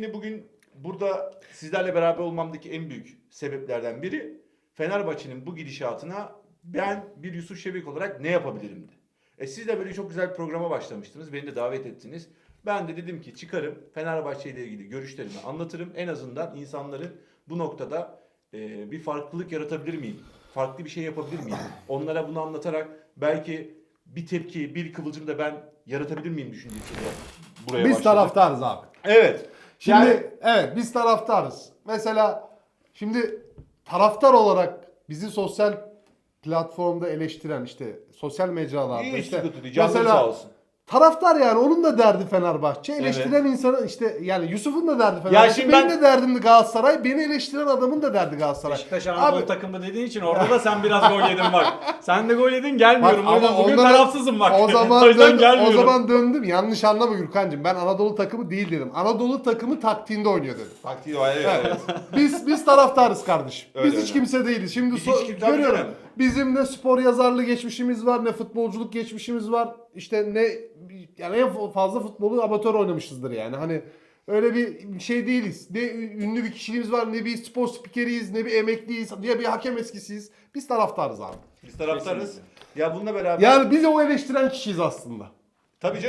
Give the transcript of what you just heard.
Şimdi bugün burada sizlerle beraber olmamdaki en büyük sebeplerden biri Fenerbahçe'nin bu gidişatına ben bir Yusuf Şebek olarak ne yapabilirimdi. E siz de böyle çok güzel bir programa başlamıştınız. Beni de davet ettiniz. Ben de dedim ki çıkarım Fenerbahçe ile ilgili görüşlerimi anlatırım. En azından insanların bu noktada e, bir farklılık yaratabilir miyim? Farklı bir şey yapabilir miyim? Onlara bunu anlatarak belki bir tepki, bir kıvılcım da ben yaratabilir miyim düşüncesiyle buraya Biz başladım. taraftarız abi. Evet. Şimdi Yani evet biz taraftarız. Mesela şimdi taraftar olarak bizi sosyal platformda eleştiren işte sosyal mecralarda iyi işte değil. Mesela sağ olsun. taraftar yani onun da derdi Fenerbahçe. Eleştiren insanı işte yani Yusuf'un da derdi Fenerbahçe. şimdi benim ben- de derdim Galatasaray. Beni eleştiren adamın da derdi Galatasaray. Beşiktaş Anadolu Abi- takımı dediğin için orada da sen biraz gol yedin bak. Sen de gol yedin gelmiyorum. Bak, Bugün, ama bugün tarafsızım bak. O zaman, yüzden dön- o zaman döndüm. Yanlış anlama Gürkan'cığım. Ben Anadolu takımı değil dedim. Anadolu takımı taktiğinde oynuyor dedim. Taktiği var evet. evet. Biz biz taraftarız kardeşim. Öyle, biz hiç öyle. kimse değiliz. Şimdi Biz so- hiç tabii görüyorum. Bizim ne spor yazarlığı geçmişimiz var, ne futbolculuk geçmişimiz var. İşte ne yani en fazla futbolu amatör oynamışızdır yani. Hani öyle bir şey değiliz. Ne ünlü bir kişiliğimiz var, ne bir spor spikeriyiz, ne bir emekliyiz, ne bir hakem eskisiyiz. Biz taraftarız abi. Biz taraftarız. Kesinlikle. Ya bununla beraber Yani biz o eleştiren kişiyiz aslında. tabii canım